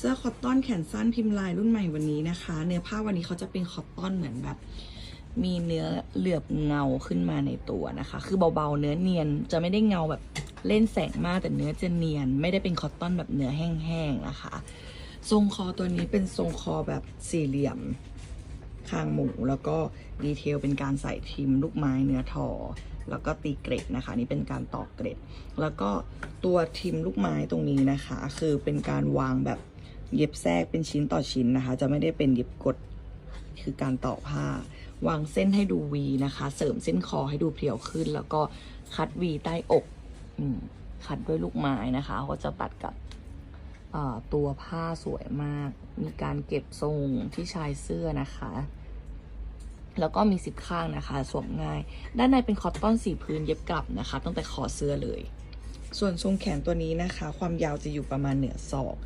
เสื้อคอตตอนแขนสั้นพิมพ์ลายรุ่นใหม่วันนี้นะคะ เนื้อผ้าวันนี้เขาจะเป็นคอตตอนเหมือนแบบ มีเนื้อเหลือบเงาขึ้นมาในตัวนะคะ คือเบาๆเนื้อเนียนจะไม่ได้เงาแบบเล่นแสงมากแต่เนื้อจะเนียน ไม่ได้เป็นคอตตอนแบบเนื้อแห้งๆนะคะ ทรงคอตัวนี้เป็นทรงคอแบบสี่เหลี่ยมคางหมูแล้วก็ดีเทลเป็นการใส่ทิมลูกไม้เนื้อทอ แล้วก็ตีเกรดนะคะนี่เป็นการตอกเกรดแล้วก็ตัวทิมลูกไม้ตรงนี้นะคะ คือเป็นการวางแบบ เย็บแทรกเป็นชิ้นต่อชิ้นนะคะ จะไม่ได้เป็นเย็บกดคือการต่อผ้าวางเส้นให้ดูวีนะคะ เสริมเส้นคอให้ดูเพรียวขึ้น แล้วก็คัดวีใต้อกอคัดด้วยลูกไม้นะคะเขาจะตัดกับตัวผ้าสวยมาก มีการเก็บทรงที่ชายเสื้อนะคะ แล้วก็มีสิบข้างนะคะ สวมง่าย ด้านในเป็นคอตตอนสีพื้นเย็บกลับนะคะ ตั้งแต่คอเสื้อเลย ส่วนทรงแขนตัวนี้นะคะ ความยาวจะอยู่ประมาณเหนือศอก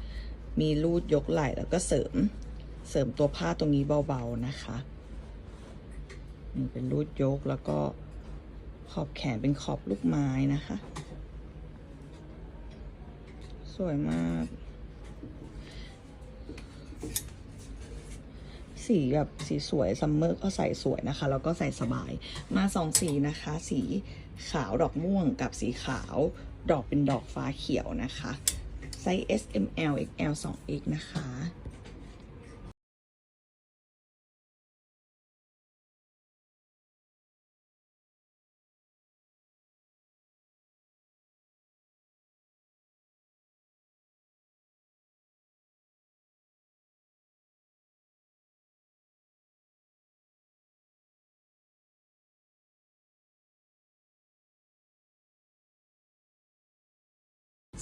มีรูดยกไหล่แล้วก็เสริมเสริมตัวผ้าตรงนี้เบาๆนะคะนี่เป็นรูดยกแล้วก็ขอบแขนเป็นขอบลูกไม้นะคะ สวยมาก สีแบบสีสวยซัมเมอร์ก็ใส่สวยนะคะ แล้วก็ใส่สบายมาสองสีนะคะ สีขาวดอกม่วงกับสีขาวดอกเป็นดอกฟ้าเขียวนะคะ ไซส์ S M L X L 2 X นะคะ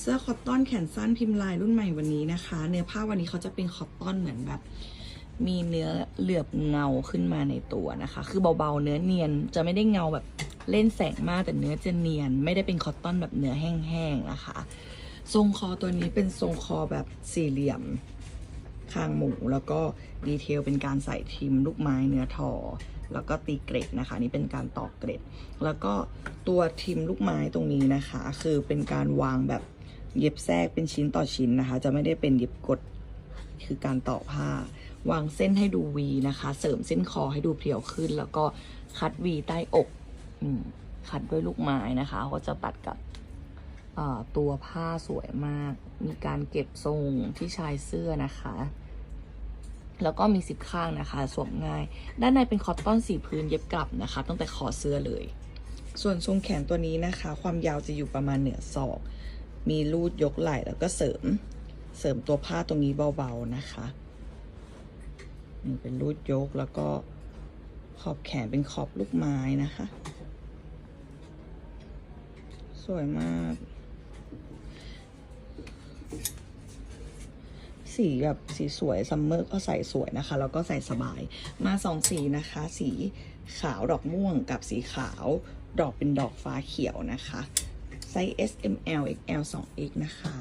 เสื้อคอตตอนแขนสั้นพิมพ์ลายรุ่นใหม่วันนี้นะคะ เนื้อผ้าวันนี้เขาจะเป็นคอตตอนเหมือนแบบ มีเนื้อเหลือบเงาขึ้นมาในตัวนะคะ คือเบาๆเนื้อเนียนจะไม่ได้เงาแบบเล่นแสงมากแต่เนื้อจะเนียน ไม่ได้เป็นคอตตอนแบบเนื้อแห้งๆนะคะ ทรงคอตัวนี้เป็นทรงคอแบบสี่เหลี่ยมคางหมูแล้วก็ดีเทลเป็นการใส่ทิมลูกไม้เนื้อทอ แล้วก็ตีเกรดนะคะ นี่เป็นการตอกเกรดแล้วก็ตัวทิมลูกไม้ตรงนี้นะคะ คือเป็นการวางแบบ เย็บแทรกเป็นชิ้นต่อชิ้นนะคะ จะไม่ได้เป็นเย็บกดคือการต่อผ้าวางเส้นให้ดูวีนะคะ เสริมเส้นคอให้ดูเพรียวขึ้น แล้วก็คัดวีใต้อกอคัดด้วยลูกไม้นะคะเขาจะตัดกับตัวผ้าสวยมาก มีการเก็บทรงที่ชายเสื้อนะคะ แล้วก็มีสิบข้างนะคะ สวมง่าย ด้านในเป็นคอตตอนสีพื้นเย็บกลับนะคะ ตั้งแต่คอเสื้อเลย ส่วนทรงแขนตัวนี้นะคะ ความยาวจะอยู่ประมาณเหนือศอก มีรูดยกไหล่แล้วก็เสริมเสริมตัวผ้าตรงนี้เบาๆนะคะนี่เป็นรูดยกแล้วก็ขอบแขนเป็นขอบลูกไม้นะคะ สวยมาก สีแบบสีสวยซัมเมอร์ก็ใส่สวยนะคะ แล้วก็ใส่สบาย มาสองสีนะคะ สีขาวดอกม่วงกับสีขาวดอกเป็นดอกฟ้าเขียวนะคะ ไซส์ S M L X L 2 X นะคะ